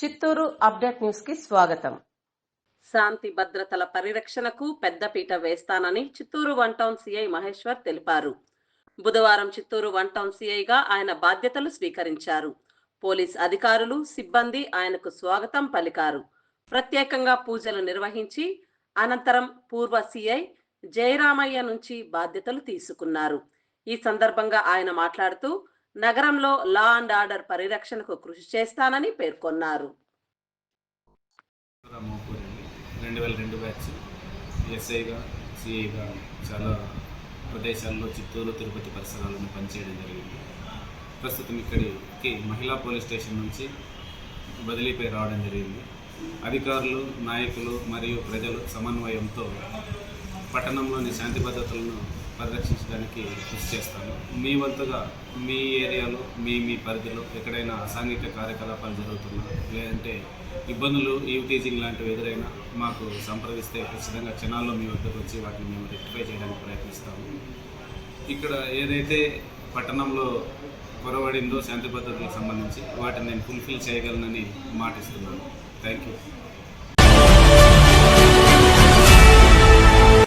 Chittoor update న్యూస్కి స్వాగతం. శాంతి భద్రతల పరిరక్షణకు పెద్దపీట వేస్తానని Chittoor one town CI Maheshwar తెలిపారు. బుధవారం చిత్తూరు వన్ టౌన్ సిఐగా ఆయన బాధ్యతలు స్వీకరించారు. పోలీస్ అధికారులు సిబ్బంది ఆయనకు స్వాగతం పలికారు. ప్రత్యేకంగా పూజలు నిర్వహించి అనంతరం పూర్వ సిఐ జయరామయ్య నుంచి బాధ్యతలు తీసుకున్నారు. ఈ సందర్భంగా ఆయన మాట్లాడుతూ నగరంలో లా అండ్ ఆర్డర్ పరిరక్షణకు కృషి చేస్తానని పేర్కొన్నారు. రెండు వేల రెండు బ్యాచ్ ఎస్ఐగా సిఐగా చాలా ప్రదేశాల్లో చిత్తూరు తిరుపతి పరిసరాలను పనిచేయడం జరిగింది. ప్రస్తుతం ఇక్కడికి మహిళా పోలీస్ స్టేషన్ నుంచి బదిలీపై రావడం జరిగింది. అధికారులు నాయకులు మరియు ప్రజలు సమన్వయంతో పట్టణంలోని శాంతి భద్రతలను పరిరక్షించడానికి కృషి చేస్తాను. మీ వంతుగా మీ ఏరియాలో మీ మీ పరిధిలో ఎక్కడైనా అసాంఘిక కార్యకలాపాలు జరుగుతున్నా లేదంటే ఇబ్బందులు ఈవ్ టీజింగ్ లాంటివి ఎదురైనా మాకు సంప్రదిస్తే ఖచ్చితంగా క్షణాల్లో మీ వద్దకు వచ్చి వాటిని మేము రెక్టిఫై చేయడానికి ప్రయత్నిస్తాము. ఇక్కడ ఏదైతే పట్టణంలో కొరవడిందో శాంతి భద్రతలకు సంబంధించి వాటిని నేను ఫుల్ఫిల్ చేయగలనని మాటిస్తున్నాను. Thank you.